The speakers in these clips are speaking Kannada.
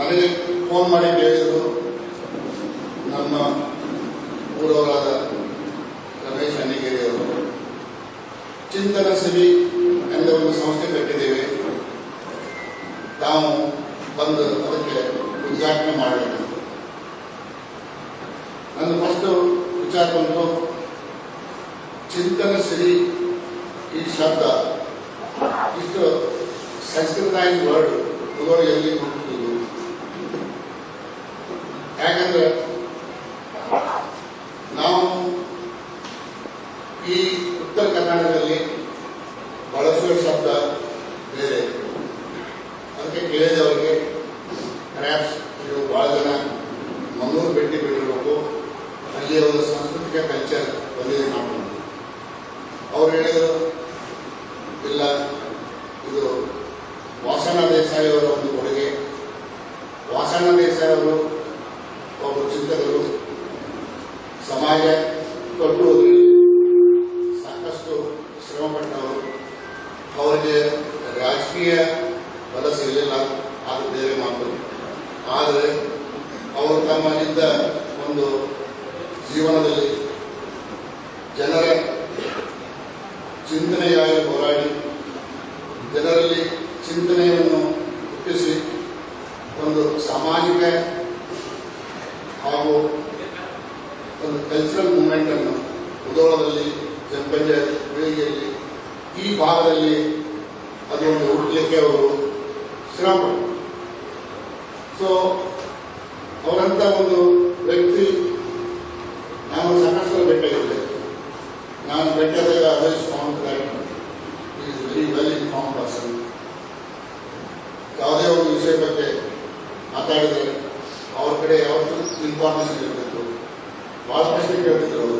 ನನಗೆ ಫೋನ್ ಮಾಡಿ ಕೇಳಿದರು ನಮ್ಮ ಊರವರಾದ ರಮೇಶ್ ಅವರು ಚಿಂತನ ಸಿರಿ ಎಂಬ ಒಂದು ಸಂಸ್ಥೆ ಕಟ್ಟಿದ್ದೇವೆ. ತಾವು ಬಂದು ಅದಕ್ಕೆ ಉದ್ಘಾಟನೆ ಮಾಡಬೇಕು. ನನ್ನ ಫಸ್ಟ್ ವಿಚಾರ ಬಂತು, ಚಿಂತನ ಸಿರಿ ಈ ಶಬ್ದ, ಇಷ್ಟು ಸಂಸ್ಕೃತೈಸ್ ವರ್ಡ್ ಮುಗೋರು ಎಲ್ಲಿ ಯಾಕಂದ್ರೆ ನಾವು ಈ ಉತ್ತರ ಕರ್ನಾಟಕದಲ್ಲಿ ಬಳಸುವ ಶಬ್ದ ಬೇರೆ. ಅದಕ್ಕೆ ಕೇಳಿದವರಿಗೆ ಕ್ರಾಪ್ಸ್ ಇದು ಭಾಳ ಜನ ಮಂಗಳೂರು ಭೇಟಿ ಬಿಟ್ಟಿರಬೇಕು ಅಲ್ಲಿಯ ಒಂದು ಸಾಂಸ್ಕೃತಿಕ ಕಲ್ಚರ್ ಬಂದಿದೆ ನಾವು ಅವ್ರು ಹೇಳಿದರು ಇಲ್ಲ ಇದು ವಾಸನ ದೇಸಾಯಿ ಅವರ ಒಂದು ಕೊಡುಗೆ ವಾಸನ ದೇಸಾಯಿ ಅವರು ಒಬ್ಬರು ಚಿಂತಕರು ಸಮಾಜ ಕಟ್ಟುವುದರಲ್ಲಿ ಸಾಕಷ್ಟು ಶ್ರಮಪಟ್ಟವರು ಅವರಿಗೆ ರಾಜಕೀಯ ಬಲ ಸಿಗಲಿಲ್ಲ ಅದು ಬೇರೆ ಮಾತು ಆದರೆ ಅವರು ತಮ್ಮ ಇದ್ದ ಒಂದು ಜೀವನದಲ್ಲಿ ಜನರ ಚಿಂತನೆಗಾಗಿ ಹೋರಾಡಿ ಜನರಲ್ಲಿ ಚಿಂತನೆಯನ್ನು ಹುಟ್ಟಿಸಿ ಒಂದು ಸಾಮಾಜಿಕ ಹಾಗೂ ಕಲ್ಚರಲ್ ಮೂಮೆಂಟ್ ಅನ್ನು ಉದೋಳದಲ್ಲಿ ಜಂಪಂಜ ಬೀಳಿಗೆಯಲ್ಲಿ ಈ ಭಾಗದಲ್ಲಿ ಅದು ಒಂದು ಹುಟ್ಟಲಿಕ್ಕೆ ಅವರು ಶ್ರಮ ಸೊ ಅವರಂತ ಒಂದು ವ್ಯಕ್ತಿ ನಾನು ಸಾಕಷ್ಟು ಭೇಟಿಯಾಗಿದ್ದೆ ನಾನು ಭೇಟಿಯಾದಾಗ ಅದೇ found that is very well inform person ಯಾವುದೇ ಒಂದು ವಿಷಯ ಬಗ್ಗೆ ಮಾತಾಡಿದರೆ ಅವ್ರ ಕಡೆ ಯಾವತ್ತೂ ಇನ್ಫಾರ್ಮೇಶನ್ ಇರಬೇಕು ಭಾಳ ಪ್ರಶ್ನೆ ಕೇಳ್ತಿದ್ರು ಅವರು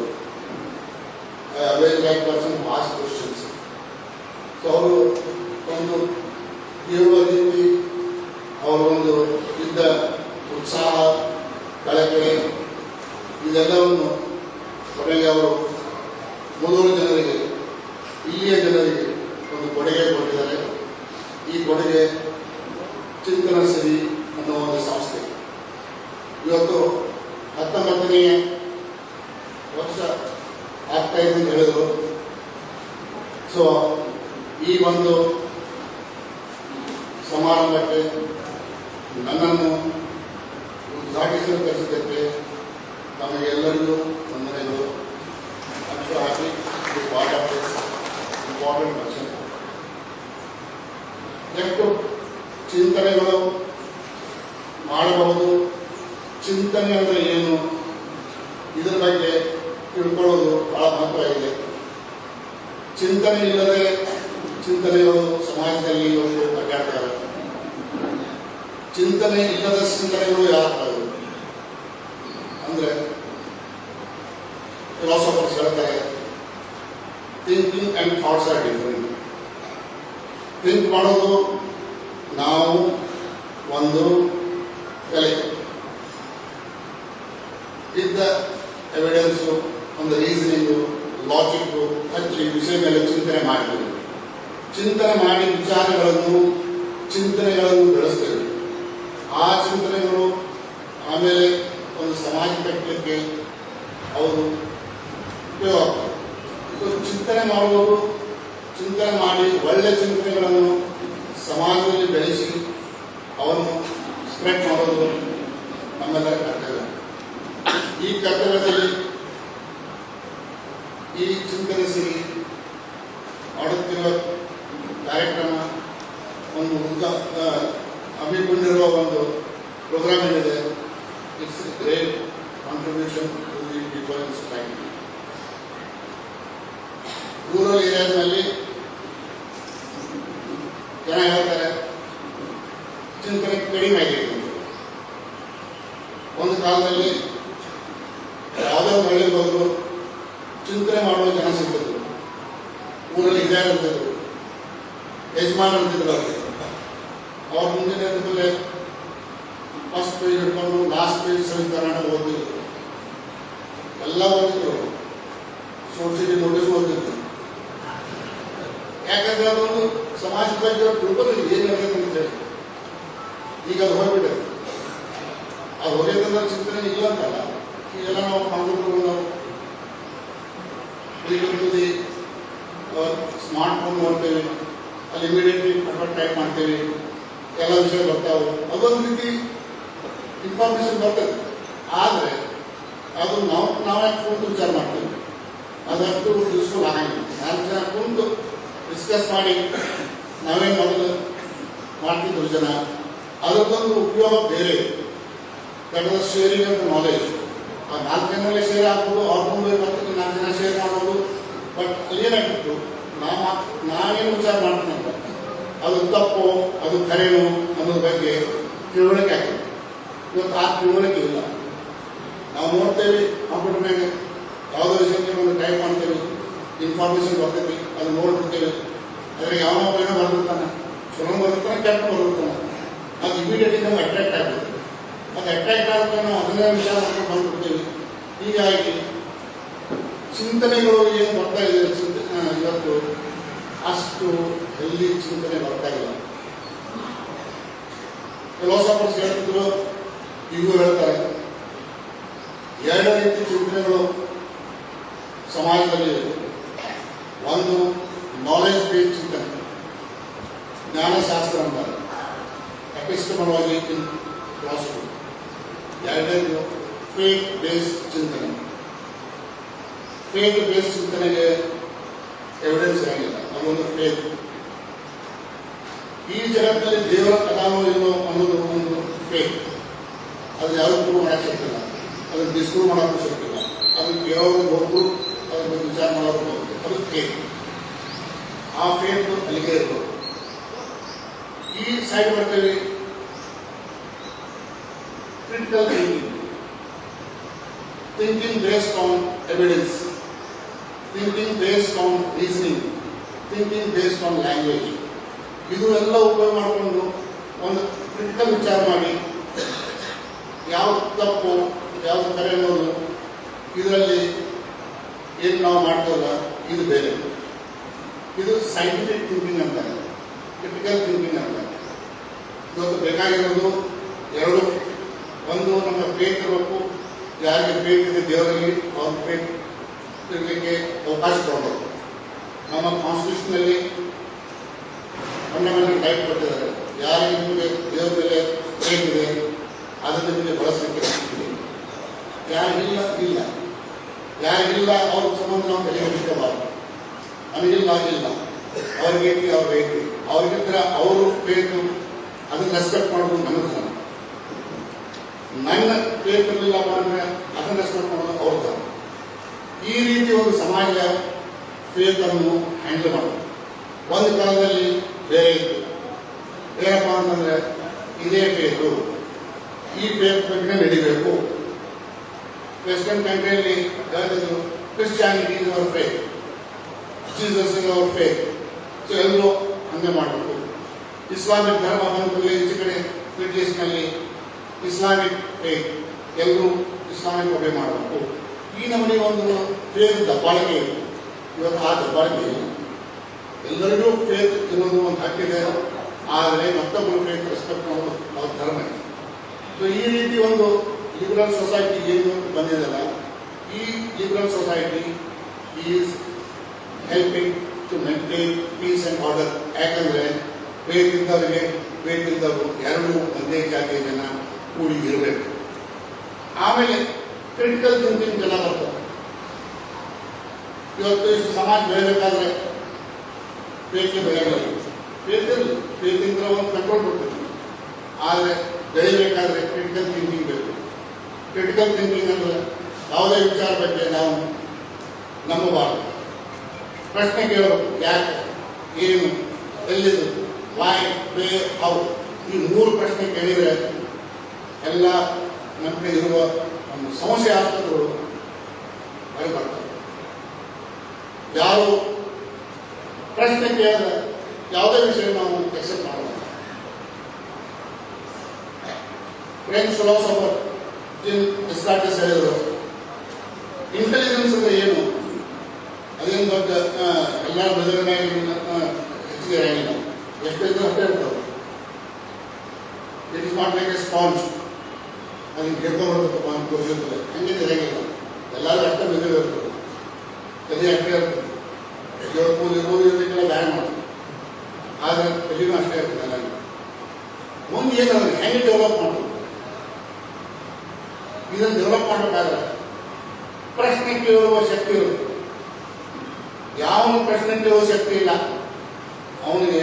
very like person as questions so ಅವರು ಒಂದು ಕೇಳುವ ರೀತಿ ಅವರ ಒಂದು ಇದ್ದ ಉತ್ಸಾಹ ಕಳಕಳಿ ಇದೆಲ್ಲವನ್ನು ಕೊನೆಗೆ ಅವರು ಮುನ್ನೂರು ಜನರಿಗೆ ಇಲ್ಲಿಯ ಜನರಿಗೆ ಒಂದು ಕೊಡುಗೆ ಕೊಟ್ಟಿದ್ದಾರೆ ಈ ಕೊಡುಗೆ ಚಿಂತನ ಸಿರಿ ಅನ್ನೋ ಒಂದು ಸಂಸ್ಥೆ ಇವತ್ತು ಹತ್ತೊಂಬತ್ತನೆಯ ವರ್ಷ ಆಗ್ತಾ ಇದೆ ಅಂತ ಹೇಳಿದರು ಸೊ ಈ ಒಂದು ಸಮಾರಂಭಕ್ಕೆ ನನ್ನನ್ನು ಉದ್ಘಾಟಿಸಲು ಕರೆಸಿದ್ದಕ್ಕೆ ತಮಗೆಲ್ಲರಿಗೂ ವಂದನೆಗಳು I'm so happy to be part of this important function. ಎಷ್ಟು ಚಿಂತನೆಗಳು ಮಾಡಬಹುದು ಚಿಂತನೆ ಅಂದರೆ ಏನು ಇದರ ಬಗ್ಗೆ ತಿಳ್ಕೊಳ್ಳೋದು ಬಹಳ ಮಹತ್ವ ಇದೆ ಚಿಂತನೆ ಇಲ್ಲದೆ ಚಿಂತನೆಗಳು ಸಮಾಜದಲ್ಲಿ ಇವತ್ತು ಚಿಂತನೆ ಇಲ್ಲದ ಚಿಂತನೆಗಳು ಯಾರು ಅಂದ್ರೆ ಫಿಲಾಸಫರ್ಸ್ ಹೇಳ್ತಾರೆ thinking and thoughts are different think ಮಾಡೋದು ನಾವು, ಒಂದು ಕಲೆ ಇದ್ದ ಎವಿಡೆನ್ಸು ಒಂದು ರೀಸನಿಂಗು ಲಾಜಿಕ್ಕು ಹಚ್ಚಿ ವಿಷಯ ಮೇಲೆ ಚಿಂತನೆ ಮಾಡ್ತೀವಿ ಚಿಂತನೆ ಮಾಡಿ ವಿಚಾರಗಳನ್ನು ಚಿಂತನೆಗಳನ್ನು ಬೆಳೆಸ್ತೇವೆ. ಆ ಚಿಂತನೆಗಳು ಆಮೇಲೆ ಒಂದು ಸಮಾಜ ಕಟ್ಟಲಿಕ್ಕೆ ಅವರು ಉಪಯೋಗ ಚಿಂತನೆ ಮಾಡುವವರು ಚಿಂತನೆ ಮಾಡಿ ಒಳ್ಳೆ ಚಿಂತನೆಗಳನ್ನು ಸಮಾಜದಲ್ಲಿ ಬೆಳೆಸಿ ಅವನ್ನು ಸ್ಪ್ರೆಡ್ ಮಾಡೋದು ನಮ್ಮೆಲ್ಲರ ಕರ್ತವ್ಯ. ಈ ಕರ್ತವ್ಯದಲ್ಲಿ ಈ ಚಿಂತನೆ ಸಿರಿ ಹಮ್ಮಿಕೊಂಡಿರುವ ಒಂದು ಪ್ರೋಗ್ರಾಮ್ ಏನಿದೆ it's great contribution to the people in society rural ಏರಿಯಾಸ್ನಲ್ಲಿ ಜನ ಹೇಳ್ತಾರೆ ಚಿಂತನೆ ಕಡಿಮೆ ಆಗಿದೆ ಒಂದು ಕಾಲದಲ್ಲಿ ಯಾವುದೇ ಹಳ್ಳಿಗೆ ಹೋದ್ರು ಚಿಂತನೆ ಮಾಡುವ ಜನ ಸಿಗ್ತಿದ್ರು. ಊರಲ್ಲಿ ಹಿರಿಯರು ಇರ್ತಿದ್ರು ಯಜಮಾನ ಅಂತಿದ್ರು ಅವ್ರಿಗೆ. ನಿಂತಮೇಲೆ ಫಸ್ಟ್ ಪೇಜ್ ಹಿಡ್ಕೊಂಡು ಲಾಸ್ಟ್ ಪೇಜ್ ಸಂವಿಧಾನ ಓದಿದ್ರು ಎಲ್ಲ ಓದಿದ್ರು. ಸೋಸಿಟಿ ನೋಟಿಸ್ ಓದಿದ್ರು. ಯಾಕಂದ್ರೆ ಅದೊಂದು ಸಮಾಜ ಬಗ್ಗೆ ಅವ್ರು ತಿಳ್ಕೊಳ್ಳಿ ಏನು ನಡೆಯುತ್ತೆ ಅಂತ ಹೇಳಿ. ಈಗ ಅದು ಹೋಗ್ಬಿಟ್ಟೆ ಅದು ಹೋಗ್ಯದಂದ್ರೆ ಚಿಂತನೆ ಇಲ್ಲ ಅಂತಲ್ಲ. ಈಗೆಲ್ಲ ನಾವು ಕಂಪ್ಯೂಟರ್ ಸ್ಮಾರ್ಟ್ ಫೋನ್ ನೋಡ್ತೇವೆ. ಅಲ್ಲಿ ಇಮಿಡಿಯೇಟ್ಲಿ ಫಟಾಫಟ್ ಟೈಪ್ ಮಾಡ್ತೇವೆ. ಎಲ್ಲ ವಿಷಯ ಬರ್ತಾವೆ ಅದೊಂದು ರೀತಿ ಇನ್ಫಾರ್ಮೇಶನ್ ಬರ್ತದೆ. ಆದರೆ, ಅದು ನಾವು, ನಾವೇ ಕುಂತು ವಿಚಾರ ಮಾಡ್ತೀವಿ? ಅದಷ್ಟು ಯೂಸ್ಫುಲ್ ಆಗಂಗಿಲ್ಲ ನಾಲ್ಕು ಜನ ಕುಂತು ಡಿಸ್ಕಸ್ ಮಾಡಿ ನಾವೇ ಮೊದಲು ಮಾಡ್ತಿದ್ರು ಜನ. ಅದಕ್ಕೊಂದು ಉಪಯೋಗ ಬೇರೆ. ದಟ್ ಶೇರಿಂಗ್ ಅಂತ ನಾಲೆಜ್ ಆ ನಾಲ್ಕು ಜನರಲ್ಲೇ ಶೇರ್ ಆಗ್ಬೋದು, ಅವ್ರ ಮುಂದೆ ಮತ್ತೆ ನಾಲ್ಕು ಜನ ಶೇರ್ ಮಾಡ್ಬೋದು. ಬಟ್ ಅಲ್ಲಿ ಏನಾಗಿತ್ತು? ನಾ ನಾನೇನು ವಿಚಾರ ಮಾಡ್ತೀನಂತ ಅದು ತಪ್ಪು, ಅದು ಬಗ್ಗೆ ತಿಳುವಳಿಕೆ ಆಗ್ತದೆ ಇವತ್ತು ಆ ತಿಳುವಳಿಕೆ ಇಲ್ಲ. ನಾವು ನೋಡ್ತೇವೆ ಕಂಪ್ಯೂಟರ್ನಾಗ ಯಾವುದೋ ವಿಷಯಕ್ಕೆ ಒಂದು ಟೈಪ್ ಮಾಡ್ತೇವೆ ಇನ್ಫಾರ್ಮೇಶನ್ ಬರ್ತೈತಿ, ಅದು ನೋಡ್ಬಿಡ್ತೇವೆ. ಅದ್ರಾಗ ಯಾವ ಏನೋ ಬರ್ದಿರ್ತಾನೆ? ಚಲೋ ಬರುತ್ತಾನೆ ಕೆಟ್ಟ ಬರ್ದಿರ್ತಾನೆ? ಅದು ಇಮಿಡಿಯೇಟ್ಲಿ ನಮ್ಗೆ ಅಟ್ರಾಕ್ಟ್ ಆಗ್ಬಿಡ್ತದೆ. ಅದು ಅಟ್ರಾಕ್ಟ್ ಆಗುತ್ತೆ ನಾವು ಅದನ್ನೇ ವಿಚಾರ ಮಾಡ್ಕೊಂಡು ಬಂದ್ಬಿಡ್ತೇವೆ. ಹೀಗಾಗಿ ಚಿಂತನೆಗಳು ಏನು ಬರ್ತಾ ಇದೆ ಚಿಂತನೆ ಇವತ್ತು ಅಷ್ಟು ಹೆಲ್ದಿ ಚಿಂತನೆ ಬರ್ತಾ ಇಲ್ಲ. ಫಿಲಾಸಫರ್ಸ್ ಹೇಳ್ತಿದ್ರು ಈಗೂ ಹೇಳ್ತಾರೆ ಎರಡು ರೀತಿ ಚಿಂತನೆಗಳು ಸಮಾಜದಲ್ಲಿ ಇದೆ ಒಂದು ನಾಲೆಜ್ ಬೇಸ್ಡ್ ಚಿಂತನೆ ಜ್ಞಾನಶಾಸ್ತ್ರ ಅಂತಾರೆ ಎಪಿಸ್ಟಮಾಲಜಿ ಇನ್ ಫಿಲಾಸಫಿ ಎರಡನೇದು ಫೇಕ್ ಬೇಸ್ಡ್ ಚಿಂತನೆ ಫೇಕ್ ಬೇಸ್ಡ್ ಚಿಂತನೆಗೆ ಎವಿಡೆನ್ಸ್ ಆಗಿಲ್ಲ ಅದೊಂದು ಫೇಕ್ ಈ ಜಗತ್ತಲ್ಲಿ ದೇವರ ಕಥಾನೋ ಇಲ್ಲೋ ಅನ್ನೋದು ಒಂದು ಫೇಕ್ ಅದು ಯಾರು ಪ್ರೂವ್ ಮಾಡಕ್ಕೆ ಶಕ್ತಿಲ್ಲ ಅದನ್ನು ಡಿಸ್ಪ್ರೂವ್ ಮಾಡೋಕ್ಕೂ ಶಕ್ತಿಲ್ಲ ಅದನ್ನ ಕೇಳೋರು ಹೋಗ್ರು ಅದ್ರ ವಿಚಾರ ಮಾಡೋರು ಹೋಗ್ರು ಅದು ಫೇಕ್ ಆ ಫೇಕ್ ಅಲ್ಲಿಗೆ ಇರ್ಬೋದು. ಈ ಸೈಡ್ ಬರ್ತೇವೆ critical thinking thinking based on evidence thinking based on reasoning thinking based on language ಇದು ಎಲ್ಲ ಉಪಯೋಗ ಮಾಡಿಕೊಂಡು ಒಂದು ಕ್ರಿಟಿಕಲ್ ವಿಚಾರ ಮಾಡಿ. ಯಾವ ತಪ್ಪು ಯಾವ ಕರೆ ಅನ್ನೋದು ಇದರಲ್ಲಿ ಏನು ನಾವು ಮಾಡ್ತೇವಲ್ಲ ಇದು ಬೇರೆ. ಇದು ಸೈಂಟಿಫಿಕ್ ಥಿಂಕಿಂಗ್ ಅಂತ ಕ್ರಿಟಿಕಲ್ ಥಿಂಕಿಂಗ್ ಅಂತ ಇವತ್ತು ಬೇಕಾಗಿರೋದು ಎರಡು. ಒಂದು ನಮ್ಮ ಫೇಕ್ ಇರಬೇಕು, ಯಾರಿಗೆ ಫೇಕ್ ಇದೆ ದೇವರಲ್ಲಿ, ಅವ್ರ ಫೇಕ್ ಇರಲಿಕ್ಕೆ ಅವಕಾಶ ಕೊಡಬೇಕು. ನಮ್ಮ ಕಾನ್ಸ್ಟಿಟ್ಯೂಷನಲ್ಲಿ ಫಂಡಮೆಂಟಲ್ ಟೈಪ್ ಕೊಟ್ಟಿದ್ದಾರೆ ಯಾರಿಗೆ ನಿಮಗೆ ದೇವರ ಮೇಲೆ ಇದೆ ಅದನ್ನು ನಿಮಗೆ ಬಳಸಲಿಕ್ಕೆ ಯಾರಿಗಿಲ್ಲ, ಇಲ್ಲ. ಯಾರಿಗಿಲ್ಲ, ಅವ್ರ ಸಂಬಂಧ ನಾವು ತಲೆಗೆ ನಮಗಿಲ್ಲ ಆಗಿಲ್ಲ ಅವ್ರಿಗೆ ಐತಿ ಅವ್ರ ಐತಿ ಅವ್ರಿಗಿದ್ರೆ ಅವರು ಬೇಕು. ಅದನ್ನು ರೆಸ್ಪೆಕ್ಟ್ ಮಾಡೋದು ನನ್ನ ಧರ್ಮ. ನನ್ನ ಪೇಪರ್ಲಿಲ್ಲ ಅಂದ್ರೆ ಅದನ್ನ ರೆಸ್ಪೆಕ್ಟ್ ಮಾಡೋದು ಅವ್ರ ಧರ್ಮ. ಈ ರೀತಿ ಒಂದು ಸಮಾಜ ಫೇಕ್ ಅನ್ನು ಹ್ಯಾಂಡಲ್ ಮಾಡೋದು. ಒಂದು ಕಾಲದಲ್ಲಿ ಇತ್ತು ಏನಪ್ಪ ಅಂತಂದ್ರೆ ಇದೇ ಫೇಸು ಈ ಫೇಸ್ ಬಗ್ಗೆ ನಡಿಬೇಕು. ವೆಸ್ಟರ್ನ್ ಕಂಟ್ರಿಯಲ್ಲಿ ಹೇಳಿದ್ರು Christianity is our faith Jesus is our faith so ಎಲ್ಲರೂ ಹಂಗೆ ಮಾಡಬೇಕು. ಇಸ್ಲಾಮಿಕ್ ಧರ್ಮ ಬಂದಲ್ಲಿ ಈಚೆ ಕಡೆ ಬ್ರಿಟಿಷ್ನಲ್ಲಿ ಇಸ್ಲಾಮಿಕ್ ಫೇತ್ ಎಲ್ಲರೂ ಇಸ್ಲಾಮಿಕ್ ಒಬ್ಬೆ ಮಾಡಬೇಕು. ಈ ನಮಗೆ ಒಂದು ಫೇಸ್ ದಬ್ಬಾಳಿಕೆ ಇವತ್ತು ಆ ದಬ್ಬಾಳಿಕೆ ಇಲ್ಲ ಎಲ್ಲರಿಗೂ ಫೇತ್ ಇರೋದು ಒಂದು ಹಕ್ಕಿದೆ ಆದರೆ ಮತ್ತೊಬ್ಬರು ಫೇತ್ ರೆಸ್ಪೆಕ್ಟ್ ಮಾಡೋದು ಅವ್ರ ಧರ್ಮ ಇದೆ. ಸೊ ಈ ರೀತಿ ಒಂದು ಲಿಬರಲ್ ಸೊಸೈಟಿ ಏನು ಬಂದಿದೆಯಲ್ಲ ಈ liberal society is helping to maintain peace and order ಯಾಕಂದರೆ ಫೇತ್ ಇದ್ದವರಿಗೆ ಫೇತ್ ಇದ್ದವರು ಎರಡೂ ಒಂದೇ ಜಾತಿಯ ಜನ ಕೂಡಿ ಇರಬೇಕು. ಆಮೇಲೆ ಕ್ರಿಟಿಕಲ್ ಥಿಂಕಿಂಗ್ ಜನ ಬರ್ತಾರೆ. ಇವತ್ತು ಇಷ್ಟು ಸಮಾಜ ಬೆಳೆಯಬೇಕಾದ್ರೆ ಬೇಕೇ ಬೆಳೆಗಳು ಬೇಕಿರಲಿ ಬೇಕಿದ್ರೆ ಒಂದು ಕಂಟ್ರೋಲ್ ಕೊಡ್ತೀವಿ ಆದರೆ ಬೆಳಿಬೇಕಾದ್ರೆ ಕ್ರಿಟಿಕಲ್ ಥಿಂಕಿಂಗ್ ಬೇಕು. ಕ್ರಿಟಿಕಲ್ ಥಿಂಕಿಂಗ್ ಅಂದರೆ ಯಾವುದೇ ವಿಚಾರ ಬಗ್ಗೆ ನಾವು ನಂಬಬಾರದು. ಪ್ರಶ್ನೆ ಕೇಳಬೇಕು ಯಾಕೆ? ಏನು? ಎಲ್ಲಿದು? ವಾಯ್ ವೇ ಹೌ ಈ ಮೂರು ಪ್ರಶ್ನೆ ಕೇಳಿದರೆ ಎಲ್ಲ ನಮಗೆ ಇರುವ ಒಂದು ಸಮಸ್ಯೆ ಆಸ್ಪತ್ರೆಗಳು ಬರಬಾರ್ದು. ಯಾರು ಪ್ರಶ್ನೆ ಕೇಳಿದ್ರೆ ಯಾವುದೇ ವಿಷಯ ನಾವು ಎಕ್ಸೆಪ್ಟ್ ಮಾಡೋಣ ಫ್ರೆಂಚ್ ಫಿಲಾಸಫರ್ ಜಿನ್ ಡಿಸ್ಕಾರ್ಟಿಸ್ ಹೇಳಿದರು ಇಂಟೆಲಿಜೆನ್ಸ್ ಅಂದ್ರೆ ಏನು? ಅದೇನು ದೊಡ್ಡ ಎಲ್ಲ ಬೆದರಿನಾಗಿ ಹೆಚ್ಚಿಗೆ ಆಗಿಲ್ಲ. ಎಷ್ಟು ಇದ್ರೆ ಅಷ್ಟೇ ಇರ್ತದೆ it is not like a sponge ಅದನ್ನು ಕೇಳ್ಕೊಂಡ್ಬಿಡ್ಬೇಕಪ್ಪ ಅಂತ ತೋರಿಸಿರ್ತದೆ ಹಂಗೆ ಇರಂಗಿಲ್ಲ ಎಲ್ಲರೂ ಅಷ್ಟೇ ಮೆದುಳು ಇರ್ತದೆ ಅಷ್ಟೇ ಇರ್ತದೆ ಇರ್ಬೋದು ಮಾಡ್ತಾರೆ ತಲೆನೂ ಅಷ್ಟೇ ಇರ್ತದೆ ಮುಂದೆ ಏನು ಅದನ್ನು ಹೆಂಗೆ ಡೆವಲಪ್ ಮಾಡೋದು ಇದನ್ನು ಡೆವಲಪ್ ಮಾಡಬೇಕಾದ್ರೆ ಪ್ರಶ್ನೆ ಕೇಳುವ ಶಕ್ತಿ ಇರುತ್ತೆ. ಯಾವ ಪ್ರಶ್ನೆ ಕೇಳುವ ಶಕ್ತಿ ಇಲ್ಲ. ಅವನಿಗೆ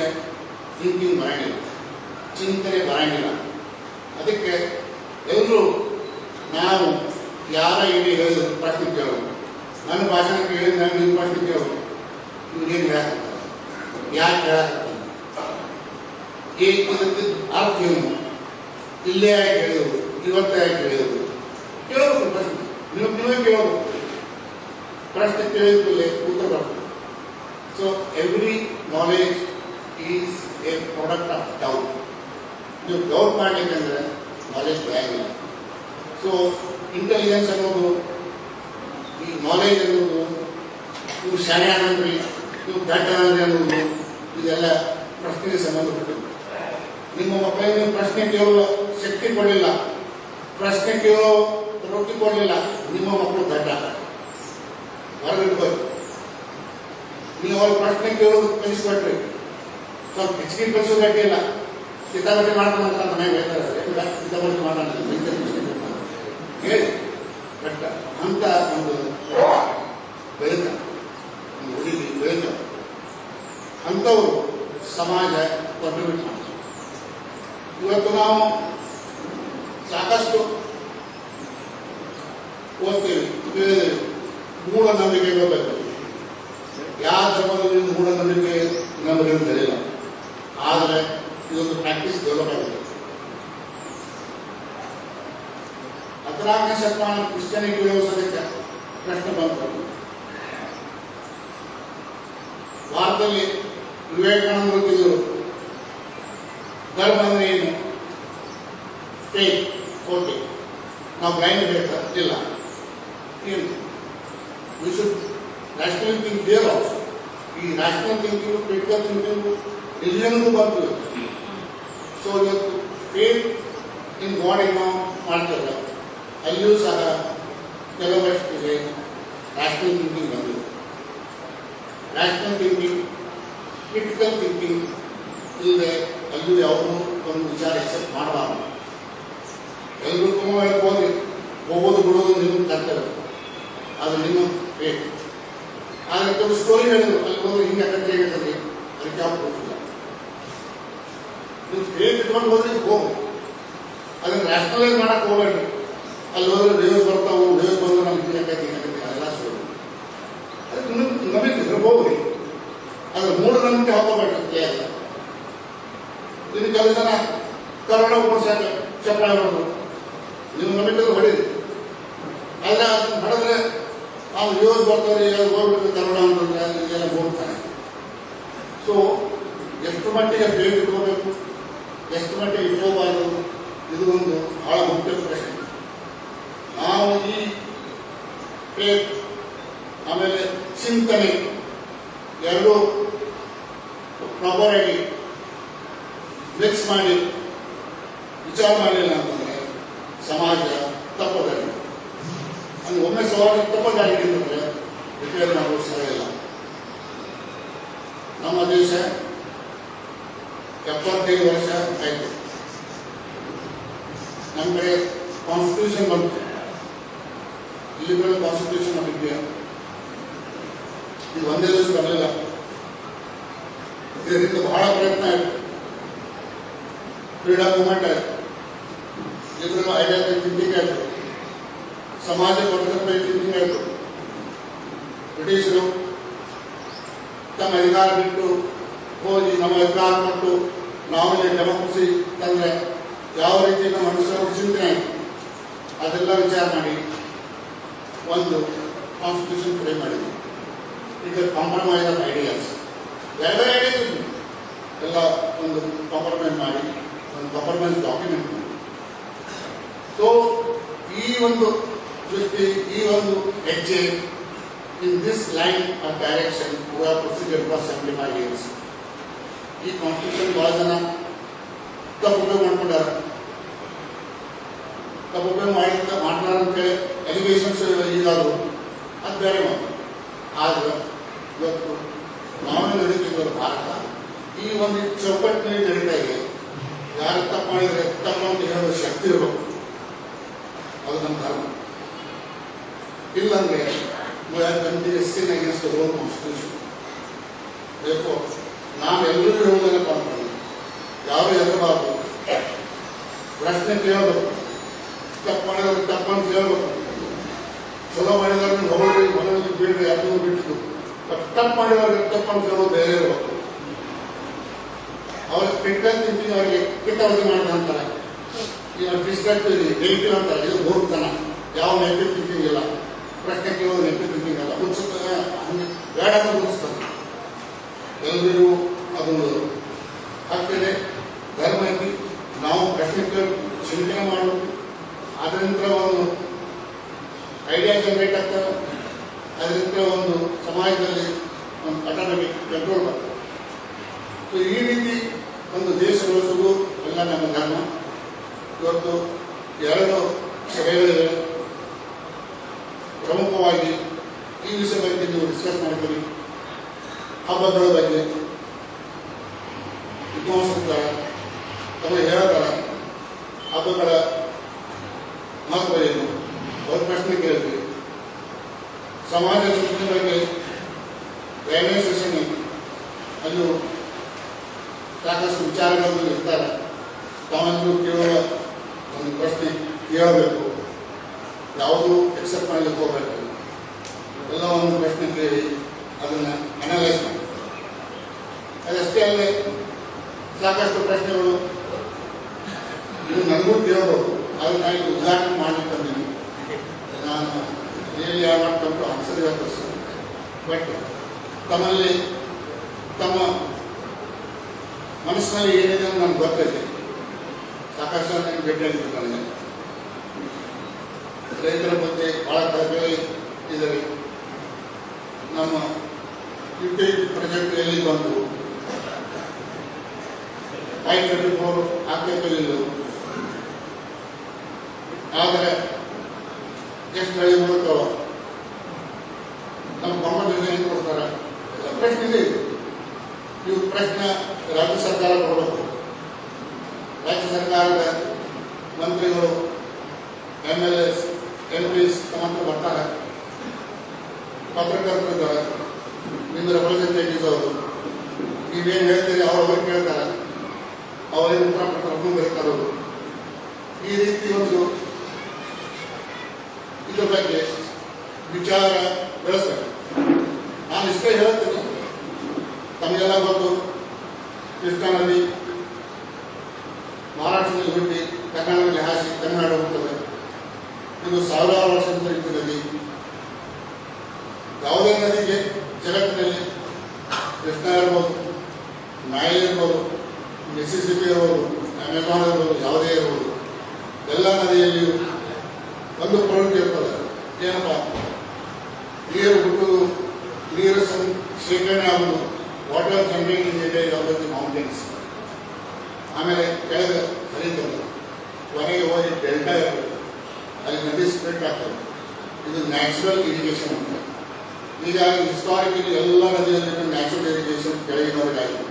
ಥಿಂಕಿಂಗ್ ಬರಂಗಿಲ್ಲ. ಚಿಂತನೆ ಬರಂಗಿಲ್ಲ. ಅದಕ್ಕೆ ಎಲ್ಲರೂ ನಾವು ಯಾರ ಏನೇ ಹೇಳಿದ್ರು ಪ್ರಶ್ನೆ ಕೇಳೋದು ನನ್ನ ಭಾಷಣ ಕೇಳಿದ ನಾನು ನಿಮ್ಮ ಪ್ರಶ್ನೆ ಕೇಳೋದು ಇವ್ರೇನು ಹೇಳಕ್ತಾರೆ ಯಾಕೆ ಹೇಳಕ್ತಾರೆ ಈ ಇದಕ್ಕೆ ಅರ್ಥ ಏನು ಇಲ್ಲೇ ಯಾಕೆ ಹೇಳಿದ್ರು, ಇವತ್ತೇ ಯಾಕೆ ಹೇಳಿದ್ರು. ಕೇಳಬೇಕು ಪ್ರಶ್ನೆ. ನೀವು, ನೀವೇ ಕೇಳಬೇಕು ಪ್ರಶ್ನೆ ಕೇಳಿದ್ಮೇಲೆ ಉತ್ತರ ಬರ್ತದೆ. So every knowledge is a product of doubt ನೀವು ಡೌಟ್ ಮಾಡಲಿಕ್ಕಂದ್ರೆ ನಾಲೆಜ್ ಬೆಳೆಯಂಗಿಲ್ಲ ಸೊ ಇಂಟೆಲಿಜೆನ್ಸ್ ಅನ್ನೋದು, ಈ ನಾಲೆಜ್ ಅನ್ನೋದು, ನೀವು ಶಾಣೆ ಅನ್ನೋದ್ರಿ ನೀವು ಅನ್ನಂದ್ರಿ ಅನ್ನೋದು, ಇದೆಲ್ಲ ಪ್ರಶ್ನೆಗೆ ಸಂಬಂಧಪಟ್ಟಿದ್ದು ನಿಮ್ಮ ಮಕ್ಕಳಿಗೆ ಪ್ರಶ್ನೆ ಕೇಳುವ ಶಕ್ತಿ ಕೊಡಲಿಲ್ಲ. ಪ್ರಶ್ನೆ ಕೇಳೋ ರೊಟ್ಟಿ ಕೊಡಲಿಲ್ಲ. ನಿಮ್ಮ ಮಕ್ಕಳು ದಡ್ಡ. ಬರಬೇಕು ನೀವು ಅವ್ರ ಪ್ರಶ್ನೆ ಕೇಳೋದು ಕಲಿಸ್ಕೊಟ್ರಿ. ಸ್ವಲ್ಪ ಹೆಚ್ಚಿಗೆ ಕಲಿಸೋದು ಗಟ್ಟಿ ಇಲ್ಲ? ಕಿತಾಬಟ್ಟಿ ಮಾಡ್ತಾನೆ ಅಂತ ಮನೆಗೆ ಹೇಳ್ತಾರೆ. ಕಿತಾಬಟ್ಟಿ ಮಾಡೋಣ. ಹೇಳಿ. ಬಟ್ ಅಂತ ಒಂದು ಬೆಳೆದ ಬೆಳೆತ ಅಂಥವರು ಸಮಾಜ ಕಾಂಟ್ರಿಬ್ಯೂಟ್ ಮಾಡ್ತಾರೆ. ಇವತ್ತು ನಾವು ಸಾಕಷ್ಟು ಓದ್ತೇವೆ ಮೂಢನಂಬಿಕೆ ಮೂಢನಂಬಿಕೆಗಳು ಬೇಕು ಯಾವ ಧರ್ಮದಲ್ಲಿ ಮೂಢನಂಬಿಕೆ ನಮಗೆ ತಿಳಿಲ್ಲ ಆದರೆ ಇದೊಂದು ಪ್ರಾಕ್ಟೀಸ್ ಡೆವಲಪ್ ಆಗಿದೆ. ಹದಿನಾಲ್ಕನೇ ಶತಮಾನ ಕ್ರಿಶ್ಚಿಯನಿಗೆ ವ್ಯವಸಾಯಕ್ಕೆ ಪ್ರಶ್ನೆ ಬಂತು. ಭಾರತದಲ್ಲಿ ವಿವೇಕಾನಂದರು ಧರ್ಮ ಅಂದ್ರೆ ಏನು ಫೇಕ್ ಕೋಟೆ ನಾವು ಬ್ಲೈಂಡ್ ಬೇಕಾ ಇಲ್ಲ ಏನು we should national think there also ಈ ನ್ಯಾಷನಲ್ ಥಿಂಕಿಂಗ್ ಕ್ರಿಟಿಕಲ್ ಥಿಂಕಿಂಗ್ ರಿಲಿಜನ್ಗೂ ಬಂತು ಸೊ ಇವತ್ತು ಫೇಟ್ ಇನ್ ಗಾಡ್ ನಾವು ಮಾಡ್ತೇವೆ ಅಲ್ಲಿಯೂ ಸಹ ಕೆಲವಷ್ಟಿಗೆ ನ್ಯಾಷನಲ್ ಥಿಂಕಿಂಗ್ ಬಂದಿದೆ ನ್ಯಾಷನಲ್ ಥಿಂಕಿಂಗ್ ಕ್ರಿಟಿಕಲ್ ಥಿಂಕಿಂಗ್ ಇಲ್ಲದೆ ಅಲ್ಲೂ ಯಾವುದೂ ಒಂದು ವಿಚಾರ ಎಕ್ಸೆಪ್ಟ್ ಮಾಡಬಾರ್ದು ಎಲ್ಲರೂ ತುಂಬ ಹೋಗಿ ಹೋಗೋದು ಬಿಡೋದು ನಿಮ್ಮ ಕರ್ತವ್ಯ. ಅದು ನಿಮ್ಮ ಬೇಕು ಆದರೆ ಕೆಲವು ಸ್ಟೋರಿ ಹೇಳಿದ್ರು. ಅಲ್ಲಿ ಹೋದ್ರೆ ಹಿಂಗೆ ಕಟ್ಟಿ ಹೇಳಿದ್ರಿ ಅದಕ್ಕೆ ಯಾವ ಇಲ್ಲ. ನೀವು ಫೇಕ್ ಇಟ್ಕೊಂಡು ಹೋದ್ರೆ ಹೋಗಿ ಅದನ್ನು ನ್ಯಾಷನಲೈಸ್ ಮಾಡಕ್ಕೆ ಹೋಗಬೇಡಿ ಅಲ್ಲಿ ಹೋದ್ರೆ ರಿವ್ಯೂಸ್ ಬರ್ತಾವು ರಿವ್ಯೂಸ್ ಬಂದ್ರೆ ನಮ್ಗೆ ಹಿಂಗೆ ಆಕೈತಿ ಹಿಂಗೆ ಅದೆಲ್ಲ ಸುಳ್ಳು. ಅದಕ್ಕೆ ನಿಮ್ಗೆ ನಂಬಿಕೆ ಹೋಗ್ರಿ ಅದ್ರ ಮೂಢನಂಬಿಕೆ ಹಾಕೋಬೇಡ್ರಿ ಅಲ್ಲ. ಇನ್ನು ಕೆಲವು ಜನ ಕರೋಣ ಕೊಡ್ಸಾಕ ಚಪ್ಪಾಳೆ ಮಾಡೋದು ನೀವು ನಂಬಿಕೆ ಹೊಡೀರಿ ಆದರೆ ಅದನ್ನು ಹೊಡೆದ್ರೆ ನಾವು ಯೂಸ್ ಬರ್ತಾರೆ ಹೋಗ್ಬಿಟ್ಟು ಕನ್ನಡ ಅಂತಂದ್ರೆ ಎಲ್ಲ ಹೋಗ್ತಾನೆ ಸೊ ಎಷ್ಟು ಮಟ್ಟಿಗೆ ಬೇಗ ಇಟ್ಕೋಬೇಕು? ಎಷ್ಟು ಮಟ್ಟಿಗೆ ಇಟ್ಕೋಬಾರ್ದು? ಇದು ಒಂದು ಬಹಳ ಮುಖ್ಯ ಪ್ರಶ್ನೆ. ನಾವು ಈ ಪ್ರೇತ್ ಆಮೇಲೆ ಚಿಂತನೆ ಎರಡೂ ಪ್ರಾಪರ್ ಆಗಿ ಮಿಕ್ಸ್ ಮಾಡಿ, ವಿಚಾರ ಮಾಡಲಿಲ್ಲ ಅಂತಂದ್ರೆ ಸಮಾಜ ತಪ್ಪದಾಗಿದೆ. ಅಲ್ಲಿ ಒಮ್ಮೆ ಸವಾಲು ತಪ್ಪದಾಗಿದೆ ಅಂದ್ರೆ ರಿಪೇರ್ ಮಾಡಲು ಇಲ್ಲ. ನಮ್ಮ ದೇಶ ಎಪ್ಪತ್ತೈದು ವರ್ಷ ಆಯ್ತು. ಕಡೆ ಕಾನ್ಸ್ಟಿಟ್ಯೂಷನ್ ಬಂತು. ಲಿಬರಲ್ ಕಾನ್ಸ್ಟಿಟ್ಯೂಷನ್ ಆಫ್ ಇದು ಒಂದೇ ದಿವಸ ಬರಲಿಲ್ಲ. ಇದರಿಂದ ಬಹಳ ಪ್ರಯತ್ನ ಆಯಿತು. ಕ್ರೀಡಾ ಮೂಮೆಂಟ್ ಆಯಿತು. ಲಿಬರಲ್ ಐಡಿಯಾ ಥಿಂಕಿಂಗ್ ಆಯಿತು. ಸಮಾಜ ವರ್ಗದ ಥಿಂಕಿಂಗ್ ಆಯಿತು. ಬ್ರಿಟಿಷರು ತಮ್ಮ ಅಧಿಕಾರ ಬಿಟ್ಟು ಹೋಗಿ ನಮ್ಮ ಅಧಿಕಾರ ಕೊಟ್ಟು ನಾವೇ ಡೆಮೋಕ್ರಸಿ ತಂದರೆ ಯಾವ ರೀತಿ ನಮ್ಮ ಮನುಷ್ಯರ ಚಿಂತನೆ ಆಯಿತು? ಅದೆಲ್ಲ ವಿಚಾರ ಮಾಡಿ ಒಂದು ಕಾನ್ಸ್ಟಿಟ್ಯೂಷನ್ ಫ್ರೇಮ್ ಮಾಡಿದ್ವಿ. ಈಗ ಕಾಂಪ್ರಮೈಸ್ ಆಫ್ ಐಡಿಯಾಸ್ ಬೇರೆ ಐಡಿಯಾಸ್ ಎಲ್ಲ ಒಂದು ಕಾಂಪ್ರಮೈಸ್ ಮಾಡಿ, ಒಂದು ಕಾಂಪ್ರಮೈಸ್ ಡಾಕ್ಯುಮೆಂಟ್ ಸೊ ಈ ಒಂದು ದೃಷ್ಟಿ ಈ ಒಂದು ಹೆಜ್ಜೆ in this line of direction who have five years ಈ ಕಾನ್ಸ್ಟಿಟ್ಯೂಷನ್ ಭಾಳ ಜನ ತಪ್ಪು ಮಾಡ್ಕೊಂಡಾರ? ತಪ್ಪೊಬ್ಬೆ ಮಾಡಿದ ಮಾಡ್ತಾರೆ ಅಂತೇಳಿ ಎಲಿಗೇಷನ್ಸ್ ಈಗಾದ್ರು ಅದು ಬೇರೆ ಮಾತು. ಆದ್ರೆ ಇವತ್ತು ನಾವು ನಡೀತಿದ್ದ ಭಾರತ. ಈ ಒಂದು ಚೌಕಟ್ಟಿನಲ್ಲಿ ನಡೀತಾ ಇದೆ. ಯಾರು ತಪ್ಪು ಮಾಡಿದರೆ ತಪ್ಪು ಹೇಳೋ ಶಕ್ತಿ ಇರಬೇಕು ಅದು ನಮ್ಮ ಧರ್ಮ ಇಲ್ಲಂದ್ರೆ we are sin against the whole constitution. Therefore, ನಾವು ಎಲ್ಲರೂ ಹೇಳುವುದನ್ನು ಕಾಣ್ತೀವಿ ಯಾರು ಹೆದರಬಾರ್ದು ಪ್ರಶ್ನೆ ಕೇಳಬೇಕು ತಪ್ಪು ಮಾಡಿದ್ರೆ ಅಂತ ಕೇಳಬೇಕು ಚಲೋ ಮಾಡಿದ್ರೆ ಹೊಗಳಿ ಹೊಗಳಿ ಬೀಳ್ರಿ ಅದನ್ನು ಬಿಟ್ಟಿದ್ದು ಬಟ್ ತಪ್ಪು ಮಾಡಿದವ್ರಿಗೆ ತಪ್ಪು ಅಂತ ಹೇಳೋದು ಬೇರೆ ಇರಬೇಕು ಅವ್ರ ಕ್ರಿಟಿಕಲ್ ತಿಂತೀನಿ ಅವ್ರಿಗೆ ಕಿಟ್ಟವರಿಗೆ ಮಾಡಿದ ಅಂತಾರೆ ಈಗ ಡಿಸ್ಟ್ರಾಕ್ಟ್ ನೆಗೆಟಿವ್ ಅಂತಾರೆ ಇದು ಮೂರ್ತನ ಯಾವ ನೆಗೆಟಿವ್ ಇಲ್ಲ ಪ್ರಶ್ನೆ ಕೇಳೋದು ಎಂಪಿ ಅಲ್ಲ ಹುಚ್ಚುತ್ತೆ ಹಂಗೆ ಬೇಡ ಹುಚ್ಚಿಸ್ತಾರೆ ಎಲ್ಲರಿಗೂ ಅದೊಂದು ಹಕ್ಕಿದೆ ಧರ್ಮ ಐತಿ ನಾವು ಪ್ರಶ್ನೆ ಕೇಳಿ ಚಿಂತನೆ ಮಾಡಬೇಕು ಅದರಿಂದ ಒಂದು ಐಡಿಯಾ ಜನರೇಟ್ ಆಗ್ತದೆ ಅದರಿಂದ ಒಂದು ಸಮಾಜದಲ್ಲಿ ಒಂದು ಕಟ್ಟಡಕ್ಕೆ ಕಂಟ್ರೋಲ್ ಬರ್ತದೆ ಈ ರೀತಿ ಒಂದು ದೇಶ ಬೆಳೆಸೋದು ಎಲ್ಲ ನಮ್ಮ ಧರ್ಮ ಇವತ್ತು ಎರಡು ಸಭೆಗಳಿವೆ ಪ್ರಮುಖವಾಗಿ ಈ ವಿಷಯ ಬಗ್ಗೆ ನೀವು ಡಿಸ್ಕಸ್ ಮಾಡಿದ್ದೀರಿ. ಹಬ್ಬಗಳ ಬಗ್ಗೆ ವಿದ್ವಾಂಸರ ತಮಗೆ ಹೇಳ್ತಾರ ಹಬ್ಬಗಳ ಮಹತ್ವ ಏನು? ಅವ್ರ ಪ್ರಶ್ನೆ ಕೇಳ್ತೀವಿ ಸಮಾಜ ಶಿಕ್ಷಣ ಬಗ್ಗೆ ರೈಲ್ವೆ ಸ್ಟೇಷನ್ ಅಲ್ಲೂ ಸಾಕಷ್ಟು ವಿಚಾರಗಳನ್ನು ಇರ್ತಾರೆ ತಾವನ್ನು ಕೇಳುವ ಒಂದು ಪ್ರಶ್ನೆ ಕೇಳಬೇಕು. ಯಾವುದು ಎಕ್ಸೆಪ್ಟ್ ಮಾಡಲಿಕ್ಕೆ ಹೋಗಬೇಕು. ಎಲ್ಲ ಒಂದು ಪ್ರಶ್ನೆ ಕೇಳಿ ಅದನ್ನು ಅನಲೈಸ್ ಮಾಡಿ. ಅದಷ್ಟೇ ಅಲ್ಲದೆ ಸಾಕಷ್ಟು ಪ್ರಶ್ನೆಗಳು ನೀವು ನನಗೂ ಕೇಳಬಹುದು ಅದು ನಾನು ಉದ್ಘಾಟನೆ ಮಾಡಲಿಕ್ಕೆ ಬಂದೀನಿ ನಾನು ರಿಯಲಿ ಯಾವ ಮಾಡ್ಕೊಂಡು ಆನ್ಸರ್ ಹೇಳ್ತಾರೆ ಬಟ್ ತಮ್ಮಲ್ಲಿ, ತಮ್ಮ ಮನಸ್ಸಿನಲ್ಲಿ ಏನಿದೆ ಅಂತ ನನಗೆ ಗೊತ್ತಿದೆ ಸಾಕಷ್ಟು ನನಗೆ ಭೇಟಿ ಭೇಟಿಯಾಗಿತ್ತು ನನಗೆ. ರೈತರ ಬಗ್ಗೆ ಭಾಳ ಕಳಕಳಿ ಇದ್ದಾರೆ ನಮ್ಮ ಯು ಕೆ ಪ್ರಾಜೆಕ್ಟ್ ಎಲ್ಲಿ ಬಂತು ಫೈವ್ ಟ್ವೆಂಟಿ ಫೋರ್ ಆಗ್ಬೇಕಿಲ್ಲ ಆದರೆ ಎಷ್ಟು ಹಳ್ಳಿ ಮೂಲಕ ನಮ್ಮ ಗೌರ್ಮೆಂಟ್ ಏನು ಕೊಡ್ತಾರೆ? ಪ್ರಶ್ನೆ ಇದು. ಇವು ಪ್ರಶ್ನೆ ರಾಜ್ಯ ಸರ್ಕಾರ ಕೊಡಬೇಕು. ರಾಜ್ಯ ಸರ್ಕಾರದ ಮಂತ್ರಿಗಳು M L S M Ps ತಮ್ಮ ಬರ್ತಾರೆ ಪತ್ರಕರ್ತರು ಇದ್ದಾರೆ. ನಿಮ್ಮ ರೆಪ್ರೆಸೆಂಟೇಟಿವ್ಸ್ ಅವರು ನೀವೇನು ಹೇಳ್ತೀರಿ? ಅವ್ರು ಅವ್ರಿಗೆ ಕೇಳ್ತಾರೆ. ಅವರೇನು ಉತ್ತರ ಕೊಡ್ತಾರೆ ಅವರು ಈ ರೀತಿ ಒಂದು ಇದ್ರ ಬಗ್ಗೆ ವಿಚಾರ ಬೆಳೆಸ್ಬೇಕು. ನಾನು ಇಷ್ಟೇ ಹೇಳ್ತೀನಿ. ತಮಗೆಲ್ಲ ಗೊತ್ತು. ಕೃಷ್ಣಾ ನದಿ, ಮಹಾರಾಷ್ಟ್ರದಲ್ಲಿ ಹುಟ್ಟಿ, ಕರ್ನಾಟಕದಲ್ಲಿ ಹಾಸಿ, ತಮಿಳುನಾಡು ಹೋಗ್ತದೆ. ಇದು ಸಾವಿರಾರು ವರ್ಷದಿಂದ ಇತ್ತು ನದಿ ಯಾವುದೇ ನದಿಗೆ, ಜಗತ್ತಿನಲ್ಲಿ ಕೃಷ್ಣ ಇರ್ಬೋದು ನೈಲ್ ಇರ್ಬೋದು ಮಿಸಿಸಿಪಿ ಇರ್ಬೋದು ಅಮೆಜಾನ್ ಇರ್ಬೋದು, ಯಾವುದೇ ಇರ್ಬೋದು, ಎಲ್ಲ ನದಿಯಲ್ಲಿಯೂ ಒಂದು ಪ್ರವೃತ್ತಿ ಇರ್ತದೆ. ಏನಪ್ಪ? ನೀರು ಹುಟ್ಟುವುದು ನೀರು ಸಂ- ಶೇಖರಣೆ ಆಗುವುದು. ವಾಟರ್ ಜನರೇಟಿಂಗ್ ಇದೆ ಯಾವುದು ಮೌಂಟೇನ್ಸ್ ಆಮೇಲೆ ಕೆಳಗೆ ಹರಿತದೆ ಕೊನೆಗೆ ಹೋಗಿ ಡೆಲ್ಟಾ ಅಲ್ಲಿ ನದಿ ಸ್ಪ್ರೆಡ್ ಆಗ್ತದೆ ಇದು ನ್ಯಾಚುರಲ್ ಇರಿಗೇಷನ್ ಅಂತ ಈಗ ಹಿಸ್ಟಾರಿಕಲಿ ಎಲ್ಲ ನದಿಯಲ್ಲಿ ನ್ಯಾಚುರಲ್ ಇರಿಗೇಷನ್ ಕೆಳಗಿನವರಿಗಾಗಿದೆ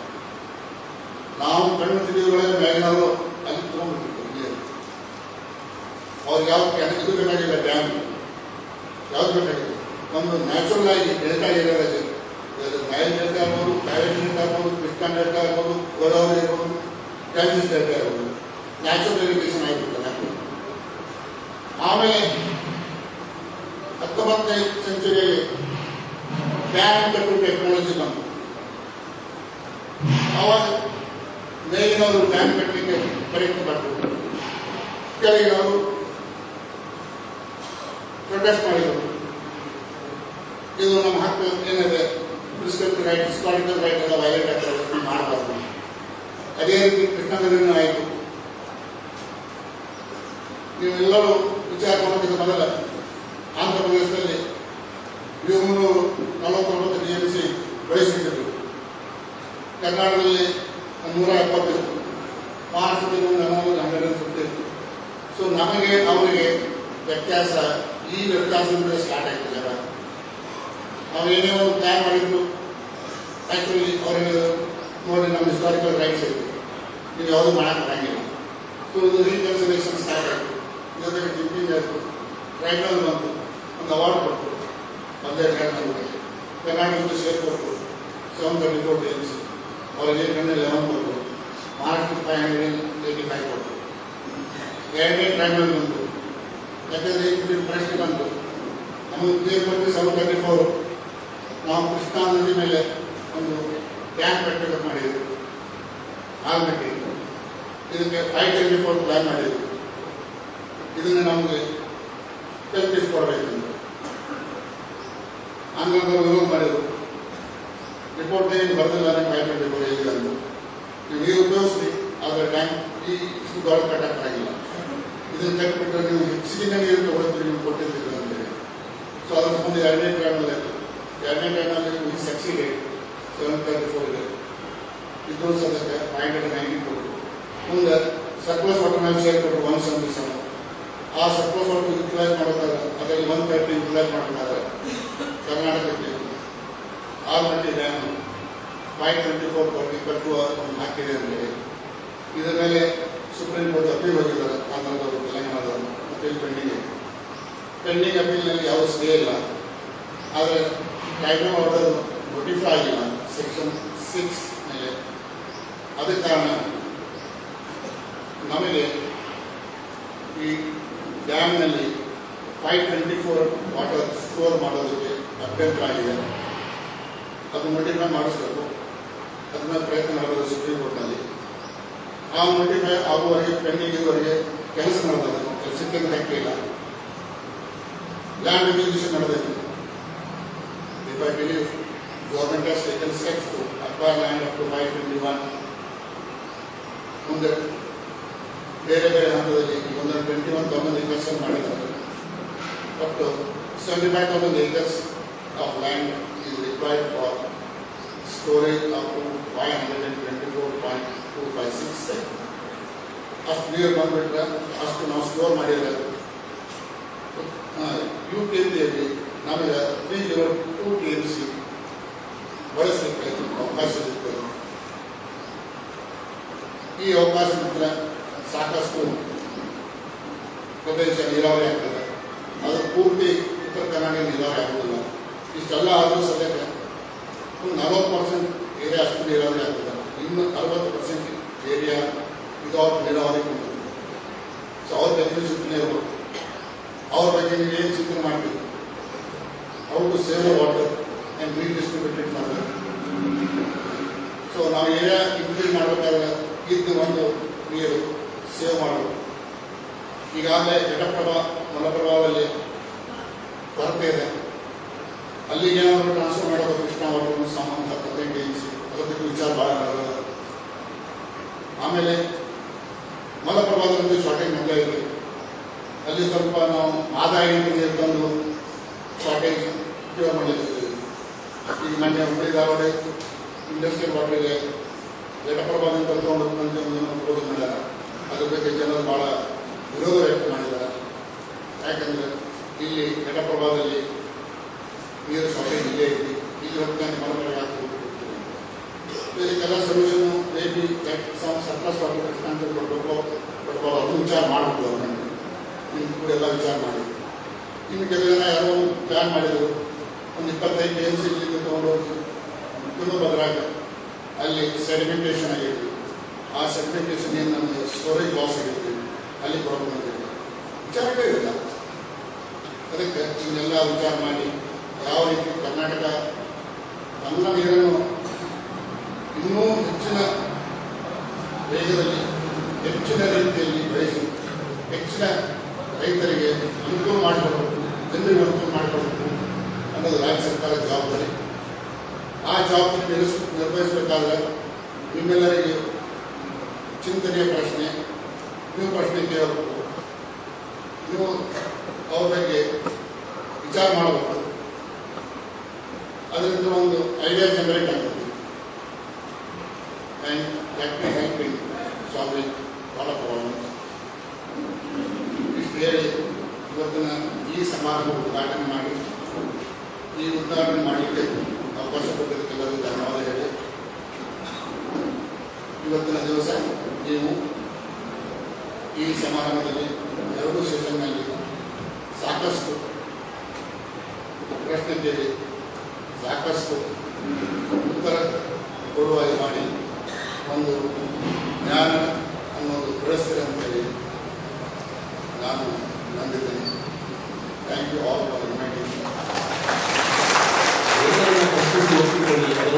ನಾವು ಕಣ್ಣು ತಿಳಿಯುವುದೊಳಗೆ ಮೇಲಿನವರು ಅಲ್ಲಿ ತೊಗೊಂಡ್ಬಿಟ್ಟಿರ್ತೀವಿ ನೀರು ಅವ್ರಿಗೆ ಯಾವ ಇದು ಬೇಕಾಗಿಲ್ಲ ಡ್ಯಾಮ್ ಯಾವ್ದು ಬೇಕಾಗಿಲ್ಲ ನಮ್ಮದು ನ್ಯಾಚುರಲ್ ಆಗಿ ಡೆಲ್ಟಾ ಏರಿಯಾ ಇದೆ ನಯಲ್ ಡೆಲ್ಟಾ ಇರ್ಬೋದು ಕಾವೇರಿ ಡೆಲ್ಟಾ ಇರ್ಬೋದು ಕೃಷ್ಣಾ ಡೆಲ್ಟಾ ಇರ್ಬೋದು ಗೋದಾವರಿ ಇರ್ಬೋದು ಟ್ಯಾಂಜಿಸ್ ಡೆಲ್ಟಾ ಇರ್ಬೋದು ನ್ಯಾಚುರಲ್ ಆಮೇಲೆ ಹತ್ತೊಂಬತ್ತನೇ ಸೆಂಚುರಿಯಲ್ಲಿ ಬ್ಯಾನ್ ಕಟ್ಟು ಟೆಕ್ನಾಲಜಿ ಬಂತು. ಆವಾಗ ಮೇಲಿನವರು ಬ್ಯಾನ್ ಕಟ್ಟಲಿಕ್ಕೆ ಪ್ರಯತ್ನ ಪಟ್ಟರು. ಕೆಳಗಿನವರು ಪ್ರೊಟೆಸ್ಟ್ ಮಾಡಿದರು. ಇದು ನಮ್ಮ ಹಕ್ಕು ಏನಿದೆ ಪ್ರಿಸ್ಕ್ರಿಪ್ಟ್ ರೈಟ್ ಹಿಸ್ಟಾರಿಕಲ್ ರೈಟ್ ಎಲ್ಲ ವೈಲೇಟ್ ಆಗ್ತದೆ ಮಾಡಬಾರ್ದು. ಅದೇ ರೀತಿ ಕೃಷ್ಣದಲ್ಲಿ ಆಯಿತು. ನೀವೆಲ್ಲರೂ ವಿಚಾರ ಮಾಡೋದಕ್ಕೆ ಮೊದಲ ಆಂಧ್ರ ಪ್ರದೇಶದಲ್ಲಿ ಏಳ್ನೂರು ನಲವತ್ತೊಂಬತ್ತು ಡಿ ಎಂ ಸಿ ಬೆಳೆಸಿದ್ರು. ಕರ್ನಾಟಕದಲ್ಲಿ ನೂರ ಎಪ್ಪತ್ತಿತ್ತು ಮಹಾರಾಷ್ಟ್ರದಲ್ಲಿ ನಲವತ್ತು ಹನ್ನೆರಡು ಹಂಡ್ರೆಡ್ ಅಂಡ್ ಫಿಫ್ಟಿ ಸೊ ನಮಗೆ ಅವರಿಗೆ ವ್ಯತ್ಯಾಸ, ಈ ವ್ಯತ್ಯಾಸದಿಂದ ಸ್ಟಾರ್ಟ್ ಆಯಿತು ಜನ. ನಾವೇನೇ ಒಂದು ಪ್ಲ್ಯಾನ್ ಮಾಡಿದ್ರು ಆ್ಯಕ್ಚುಲಿ ಅವ್ರಿಗೆ ನೋಡಿ ನಮ್ಮ ಹಿಸ್ಟಾರಿಕಲ್ ರೈಟ್ಸ್ ಇದೆ. ನೀವು ಯಾವುದೂ ಮಾಡಕ್ಕೆ ಬರಂಗಿಲ್ಲ ಸೊ ಇದು ರೀಕನ್ಸಿಲೇಷನ್ ಸ್ಟಾರ್ಟ್ ಆಯಿತು. ಜೊತೆಗೆ ಟಿಪ್ಪಿಂಗ್ ಆಯಿತು ಟ್ರೈಬಲ್ ಬಂತು. ಒಂದು ಅವಾರ್ಡ್ ಕೊಟ್ಟರು ಒಂದೇ ಟ್ರೈಬಲ್ಗೆ ಕರ್ನಾಟಕದ ಸೇರ್ಕೊಟ್ಟು ಸೆವೆನ್ ತರ್ಟಿ ಫೋರ್ ಡೇಸ್ ಅವ್ರಿಗೆ ಏಟ್ ಹಂಡ್ರೆಡ್ ಲೆವೆನ್ ಕೊಟ್ಟರು Maharashtra five hundred eighty five ಕೊಟ್ಟರು ಎರಡನೇ ಟ್ರೈನಲ್ಲಿ ಬಂತು. ಯಾಕಂದರೆ ಇದು ಪ್ರಶ್ನೆ ಬಂತು. ನಮಗೆ ಕ್ಲಿಯರ್ ಕೊಟ್ಟು ಸೆವೆನ್ ತರ್ಟಿ ಫೋರ್ ನಾವು ಕೃಷ್ಣಾ ನದಿ ಮೇಲೆ ಒಂದು ಟ್ಯಾಂಕ್ ಕಟ್ಟಬೇಕು ಮಾಡಿದ್ರು ಆಲ್ಮಟ್ಟಿ ಇದಕ್ಕೆ ಫೈವ್ ಟ್ವೆಂಟಿ ಫೋರ್ ಪ್ಲಾನ್ ಮಾಡಿದ್ರು ಇದನ್ನು ನಮಗೆ ಕಲ್ಪಿಸಿಕೊಡ್ಬೇಕಂತ ಆಂಧ್ರದವರು ವಿರೋಧ ಮಾಡಿದರು. ರಿಪೋರ್ಟ್ ಏನು ಬರೆದಿಲ್ಲ ನಿಮ್ಮ ಟ್ವೆಂಟಿ ಫೋರ್ ಹೇಗಿದೆ ಅಂತ ನೀವು ನೀರು ಉಪಯೋಗಿಸ್ರಿ, ಆದರೆ ಟ್ಯಾಂಕ್ ಈ ಇಷ್ಟು ದೊಡ್ಡ ಕಟ್ಟಕ್ಕಾಗಿಲ್ಲ ಇದನ್ನು ಕಟ್ಟಿಬಿಟ್ರೆ ನೀವು ಹೆಚ್ಚಿನ ನೀರು ತಗೊಳ್ತೀವಿ ನೀವು ಕೊಟ್ಟಿದ್ದೀರಿ ಅಂತೇಳಿ ಸೊ ಅದರ ಮುಂದೆ ಎರಡನೇ ಟೈಮಲ್ಲಿ ಎರಡನೇ ಟ್ರೈನಲ್ಲಿ ಈ ಸಕ್ಸೀಡೆಡ್ ಸೆವೆನ್ ತರ್ಟಿ ಫೋರ್ ಇದೆ. ಇದ್ರು ಸದ್ಯಕ್ಕೆ ಫೈವ್ ಹಂಡ್ರೆಡ್ ನೈಂಟಿ ಕೊಟ್ಟು ಮುಂದೆ ಸರ್ಪ್ಲಸ್ ವಾಟರ್ ಮೇಲೆ ಶೇರ್ ಕೊಟ್ಟು ಒನ್ ಸೆವೆಂಟಿ ಆ ಸರ್ಪ್ಲಸ್ ವಾಟರ್ ಯುಟಿಲೈಸ್ ಮಾಡಿದ್ದಾರೆ, ಅದರಲ್ಲಿ ಒನ್ ತರ್ಟಿ ಯುಟಿಲೈಸ್ ಮಾಡಿದ್ದಾರೆ, ಕರ್ನಾಟಕಕ್ಕೆ Almatti dam five twenty four ಕೋಟಿ ಕಟ್ಟುವ ಒಂದು ಹಾಕಿದೆ ಅಂತೇಳಿ ಇದರ ಮೇಲೆ ಸುಪ್ರೀಂ ಕೋರ್ಟ್ ಅಪೀಲ್ ಹೋಗಿದ್ದಾರೆ ಆಂಧ್ರದವರು ತೆಲಂಗಾಣದವರು ಅಪೀಲ್ ಪೆಂಡಿಂಗ್ ಪೆಂಡಿಂಗ್ ಅಪೀಲ್ನಲ್ಲಿ ಯಾವ ಸ್ಟೇ ಇಲ್ಲ. ಆದರೆ ಟೈಟಲ್ ಆರ್ಡರ್ ನೋಟಿಫೈ ಆಗಿಲ್ಲ ಸೆಕ್ಷನ್ ಸಿಕ್ಸ್ ಮೇಲೆ. ಅದೇ ಕಾರಣ, ನಮಗೆ ಡ್ಯಾಮ್ನಲ್ಲಿ five twenty four water store ಮಾಡೋದಕ್ಕೆ ಅಭ್ಯಂತರ ಆಗಿದೆ. ಅದು ನೋಟಿಫೈ ಮಾಡಿಸ್ಬೇಕು. ಅದನ್ನ ಪ್ರಯತ್ನ ಮಾಡೋದು ಸುಪ್ರೀಂ ಕೋರ್ಟ್ನಲ್ಲಿ ಆ ನೋಟಿಫೈ ಆಗುವವರೆಗೆ ಪೆಂಡಿಂಗ್ ಇರುವವರೆಗೆ ಕೆಲಸ ಮಾಡಬೇಕು ಕೆಲಸಕ್ಕೆ ಹಾಕಿಲ್ಲ ಲ್ಯಾಂಡ್ ಅಕ್ವಿಸಿಷನ್ ಮಾಡಬೇಕು. If I believe government has taken steps to acquire land up to five twenty one ಮುಂದೆ ಬೇರೆ ಬೇರೆ ಹಂತದಲ್ಲಿ ಒಂದು ಟ್ವೆಂಟಿ ಒನ್ ತೌಸಂಡ್ ಏಕರ್ಸ್ ಮಾಡಿದ್ದಾರೆ but seventy five thousand acres of land is required for storage up to five hundred and twenty four point two five six ಅಷ್ಟು ನೀರು ಬಂದುಬಿಟ್ರೆ ಅಷ್ಟು ನಾವು ಸ್ಟೋರ್ ಮಾಡಿದ್ರೆ ಯು ಕೆ ಪಿಯಲ್ಲಿ ನಮಗೆ three zero two T M C ಬಳಸಲಿಕ್ಕೆ ಅವಕಾಶ ಸಿಗ್ತದೆ ಈ ಅವಕಾಶ ಬಿಟ್ಟರೆ ಸಾಕಷ್ಟು ಪ್ರದೇಶ ನೀರಾವರಿ ಆಗ್ತದೆ. ಅದು ಪೂರ್ತಿ ಉತ್ತರ ಕರ್ನಾಟಕ ನೀರಾವರಿ ಆಗುವುದಿಲ್ಲ ಇಷ್ಟೆಲ್ಲ ಆದರೂ ಸದ್ಯಕ್ಕೆ ಒಂದು ನಲವತ್ತು ಪರ್ಸೆಂಟ್ ಏರಿಯಾ ಅಷ್ಟು ನೀರಾವರಿ ಆಗ್ತದೆ. ಇನ್ನು ಅರವತ್ತು ಪರ್ಸೆಂಟ್ ಏರಿಯಾ ವಿದೌಟ್ ನೀರಾವರಿ ಕೊಡ್ತದೆ ಸೊ ಅವ್ರ ಬಗ್ಗೆ ಚಿಂತನೆ ಇರಬೇಕು. ಅವ್ರ ಬಗ್ಗೆ ನೀವು ಏನು ಚಿಂತನೆ ಮಾಡಬೇಕು? To save water and redistributed ಮಾಡಬೇಕು ಸೊ ನಾವು ಏರಿಯಾ ಇನ್ಕ್ರೀಸ್ ಮಾಡಬೇಕಾದ್ರೆ ಇದ್ದು ಒಂದು ನೀರು ಸೇವ್ ಮಾಡಬೇಕು. ಈಗಾಗಲೇ ಘಟಪ್ರಭಾ ಮಲಪ್ರಭಾವದಲ್ಲಿ ಕೊರತೆ ಇದೆ. ಅಲ್ಲಿಗೆ ಏನಾದರೂ ಟ್ರಾನ್ಸ್ಫರ್ ಮಾಡೋದು ಕೃಷ್ಣ ಅವರು ಸಂಬಂಧ ಹದಿನೆಂಟು ಅದಕ್ಕೆ ವಿಚಾರ ಭಾಳ ಆಮೇಲೆ ಮಲಪ್ರಭಾವದಲ್ಲಿ ಶಾರ್ಟೇಜ್ ಮೊದಲೇ ಇದೆ. ಅಲ್ಲಿ ಸ್ವಲ್ಪ ನಾವು ಆದಾಯ ನೀರು ತಂದು ಶಾರ್ಟೇಜ್ ಕ್ಯೂರ್ ಮಾಡಲಿಕ್ಕೆ ಈಗ ಮೊನ್ನೆ ಹುಬ್ಬಳ್ಳಿ ಧಾರವಾಡ ಇಂಡಸ್ಟ್ರಿಯಲ್ ವಾಟರ್ಗೆ ಘಟಪ್ರಭಾವದಿಂದ ತಗೊಂಡು ಬಂದು ಒಂದು ಅದ್ರ ಬಗ್ಗೆ ಜನರು ಭಾಳ ವಿರೋಧ ವ್ಯಕ್ತ ಮಾಡಿದ್ದಾರೆ ಯಾಕಂದ್ರೆ ಇಲ್ಲಿ ಘಟಪ್ರಭಾವದಲ್ಲಿ ನೀರು ಶಾರ್ಟೇಜ್ ಇಲ್ಲೇ ಐತಿ ಇಲ್ಲಿ ಹೋಗ್ತಾನೆ ಮರಗಳಿಗೆ ಇದಕ್ಕೆಲ್ಲ ಸೊಲ್ಯೂಷನ್ ಮೇಬಿ ಸರ್ಪ್ಲಸ್ ವಾಟರ್ ಅಂತ ಕೊಡಬೇಕು ಕೊಡ್ಬೋದು ಅದು ವಿಚಾರ ಮಾಡಬೇಕು ಗೌರ್ಮೆಂಟ್ ನಿಮ್ಮ ಕೂಡ ಎಲ್ಲ ವಿಚಾರ ಮಾಡಿ. ಇನ್ನು ಕೆಲವು ಜನ ಯಾರೋ ಒಂದು ಪ್ಲ್ಯಾನ್ ಮಾಡಿದರು. ಒಂದು ಇಪ್ಪತ್ತೈದು ಎಂ ಸಿ ಇಲ್ಲಿಂದ ತೊಗೊಂಡೋಗಿ ತುಂಗಭದ್ರಾಗ ಅಲ್ಲಿ ಸೆಡಿಮೆಂಟೇಷನ್ ಆಗೈತಿ ಆ ಸೆಡಿಮೆಂಟೇಷನ್ ಏನು ನಮಗೆ ಸ್ಟೋರೇಜ್ ಲಾಸ್ ಆಗೈತಿ ಅಲ್ಲಿ ಕೊಡಬೇಕು ಅಂತ ಹೇಳಿ. ವಿಚಾರವೇ ಇಲ್ಲ. ಅದಕ್ಕೆ ಇವನ್ನೆಲ್ಲ ವಿಚಾರ ಮಾಡಿ ಯಾವ ರೀತಿ ಕರ್ನಾಟಕ ತನ್ನ ನೀರನ್ನು ಇನ್ನೂ ಹೆಚ್ಚಿನ ವೇಗದಲ್ಲಿ, ಹೆಚ್ಚಿನ ರೀತಿಯಲ್ಲಿ ಬೆಳೆಸಿ, ಹೆಚ್ಚಿನ ರೈತರಿಗೆ ಅನುಕೂಲ ಮಾಡಿಕೊಡಬೇಕು ಜನರಿಗೆ ಅನುಕೂಲ ಮಾಡಿಕೊಡಬೇಕು ಅನ್ನೋದು ರಾಜ್ಯ ಸರ್ಕಾರದ ಜವಾಬ್ದಾರಿ. ಆ ಜವಾಬ್ದಾರಿ ನಿರ್ವಹಿಸ ನಿರ್ವಹಿಸಬೇಕಾದ್ರೆ ನಿಮ್ಮೆಲ್ಲರಿಗೆ ಚಿಂತನೆಯ ಪ್ರಶ್ನೆ ನೀವು ಪ್ರಶ್ನೆ ಕೇಳಬೇಕು ನೀವು ಅವ್ರ ಬಗ್ಗೆ ವಿಚಾರ ಮಾಡಬೇಕು. ಅದರಿಂದ ಒಂದು ಐಡಿಯಾ ಜನರೇಟ್ ಆಗ್ತದೆ and that may helping lot of problems. ಹೇಳಿ ಇವತ್ತಿನ ಈ ಸಮಾರಂಭ ಉದ್ಘಾಟನೆ ಮಾಡಿ, ಈ ಉದ್ಘಾಟನೆ ಮಾಡಲಿಕ್ಕೆ ಅವಕಾಶ ಕೊಟ್ಟಿದ್ದಕ್ಕೆಲ್ಲರಿಗೂ ಧನ್ಯವಾದ ಹೇಳಿ ಇವತ್ತಿನ ದಿವಸ ನೀವು ಈ ಸಮಾರಂಭದಲ್ಲಿ ಎರಡು ಸೆಷನ್ನಲ್ಲಿ ಸಾಕಷ್ಟು ಪ್ರಶ್ನೆ ಸಾಕಷ್ಟು ಉತ್ತರ ಕೊಡುವ ಮಾಡಿ ಒಂದು ಜ್ಞಾನ ಅನ್ನೋದು ಬೆಳೆಸ್ತೀರಿ ಅಂತ